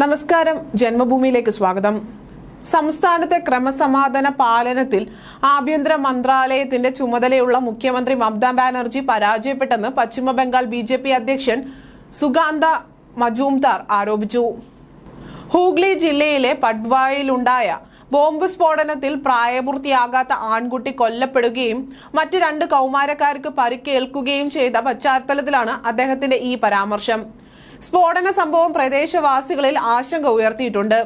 നമസ്കാരം. ജന്മഭൂമിയിലേക്ക് സ്വാഗതം. സംസ്ഥാനത്തെ ക്രമസമാധാന പാലനത്തിൽ ആഭ്യന്തര മന്ത്രാലയത്തിന്റെ ചുമതലയുള്ള മുഖ്യമന്ത്രി മമതാ ബാനർജി പരാജയപ്പെട്ടെന്ന് പശ്ചിമ ബംഗാൾ ബി ജെ പി അധ്യക്ഷൻ സുഗാന്ത മജൂംദാർ ആരോപിച്ചു. ഹൂഗ്ലി ജില്ലയിലെ പട്വായിലുണ്ടായ ബോംബ് സ്ഫോടനത്തിൽ പ്രായപൂർത്തിയാകാത്ത ആൺകുട്ടി കൊല്ലപ്പെടുകയും മറ്റ് രണ്ട് കൗമാരക്കാർക്ക് പരിക്കേൽക്കുകയും ചെയ്ത പശ്ചാത്തലത്തിലാണ് അദ്ദേഹത്തിന്റെ ഈ പരാമർശം. സ്ഫോടന സംഭവം പ്രദേശവാസികളിൽ ആശങ്ക ഉയർത്തിയിട്ടുണ്ട്.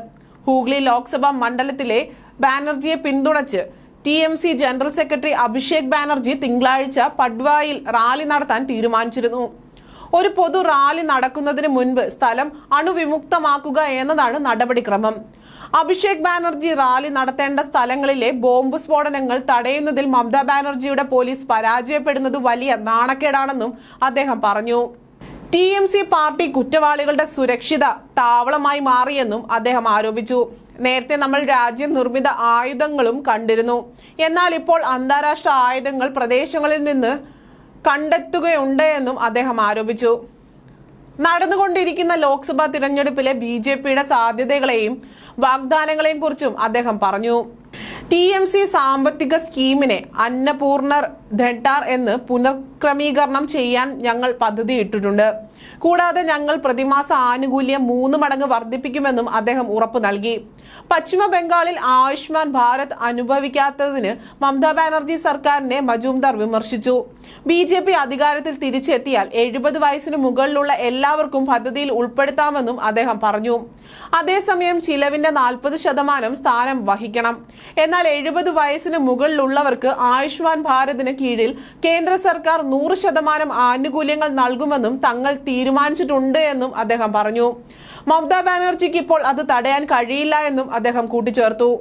ഹൂഗ്ലി ലോക്സഭാ മണ്ഡലത്തിലെ ബാനർജിയെ പിന്തുണച്ച് T M C general secretary Abhishek Banerjee തിങ്കളാഴ്ച പഡ്വായിൽ റാലി നടത്താൻ തീരുമാനിച്ചിരുന്നു. ഒരു പൊതു റാലി നടക്കുന്നതിന് മുൻപ് സ്ഥലം അണുവിമുക്തമാക്കുക എന്നതാണ് നടപടിക്രമം. അഭിഷേക് ബാനർജി റാലി നടത്തേണ്ട സ്ഥലങ്ങളിലെ ബോംബ് സ്ഫോടനങ്ങൾ തടയുന്നതിൽ മമതാ ബാനർജിയുടെ പോലീസ് പരാജയപ്പെടുന്നത് വലിയ നാണക്കേടാണെന്നും അദ്ദേഹം പറഞ്ഞു. ടി എം സി പാർട്ടി കുറ്റവാളികളുടെ സുരക്ഷിത താവളമായി മാറിയെന്നും അദ്ദേഹം ആരോപിച്ചു. നേരത്തെ നമ്മൾ രാജ്യം നിർമ്മിത ആയുധങ്ങളും കണ്ടിരുന്നു. എന്നാൽ ഇപ്പോൾ അന്താരാഷ്ട്ര ആയുധങ്ങൾ പ്രദേശങ്ങളിൽ നിന്ന് കണ്ടെത്തുകയുണ്ട് എന്നും അദ്ദേഹം ആരോപിച്ചു. നടന്നുകൊണ്ടിരിക്കുന്ന ലോക്സഭാ തിരഞ്ഞെടുപ്പിലെ ബി സാധ്യതകളെയും വാഗ്ദാനങ്ങളെയും കുറിച്ചും അദ്ദേഹം പറഞ്ഞു. ടി എം സി സാമ്പത്തിക സ്കീമിനെ അന്നപൂർണർ ധെട്ടാർ എന്ന് പുനഃക്രമീകരണം ചെയ്യാൻ ഞങ്ങൾ പദ്ധതിയിട്ടിട്ടുണ്ട്. കൂടാതെ ഞങ്ങൾ പ്രതിമാസ ആനുകൂല്യം മൂന്ന് മടങ്ങ് വർദ്ധിപ്പിക്കുമെന്നും അദ്ദേഹം ഉറപ്പു നൽകി. പശ്ചിമ ബംഗാളിൽ ആയുഷ്മാൻ ഭാരത് അനുഭവിക്കാത്തതിന് മമതാ ബാനർജി സർക്കാരിനെ മജൂംദാർ വിമർശിച്ചു. ബി ജെ പി അധികാരത്തിൽ തിരിച്ചെത്തിയാൽ എഴുപത് വയസ്സിന് മുകളിലുള്ള എല്ലാവർക്കും പദ്ധതിയിൽ ഉൾപ്പെടുത്താമെന്നും അദ്ദേഹം പറഞ്ഞു. അതേസമയം ചിലവിന്റെ നാൽപ്പത് ശതമാനം സ്ഥാനം വഹിക്കണം. എന്നാൽ എഴുപത് വയസ്സിന് മുകളിലുള്ളവർക്ക് ആയുഷ്മാൻ ഭാരതിന് കീഴിൽ കേന്ദ്ര സർക്കാർ നൂറ് ശതമാനം ആനുകൂല്യങ്ങൾ നൽകുമെന്നും തങ്ങൾ തീരുമാനിച്ചിട്ടുണ്ട് എന്നും അദ്ദേഹം പറഞ്ഞു. മമതാ ബാനർജിക്ക് ഇപ്പോൾ അത് തടയാൻ കഴിയില്ല എന്നും അദ്ദേഹം കൂട്ടിച്ചേർത്തു.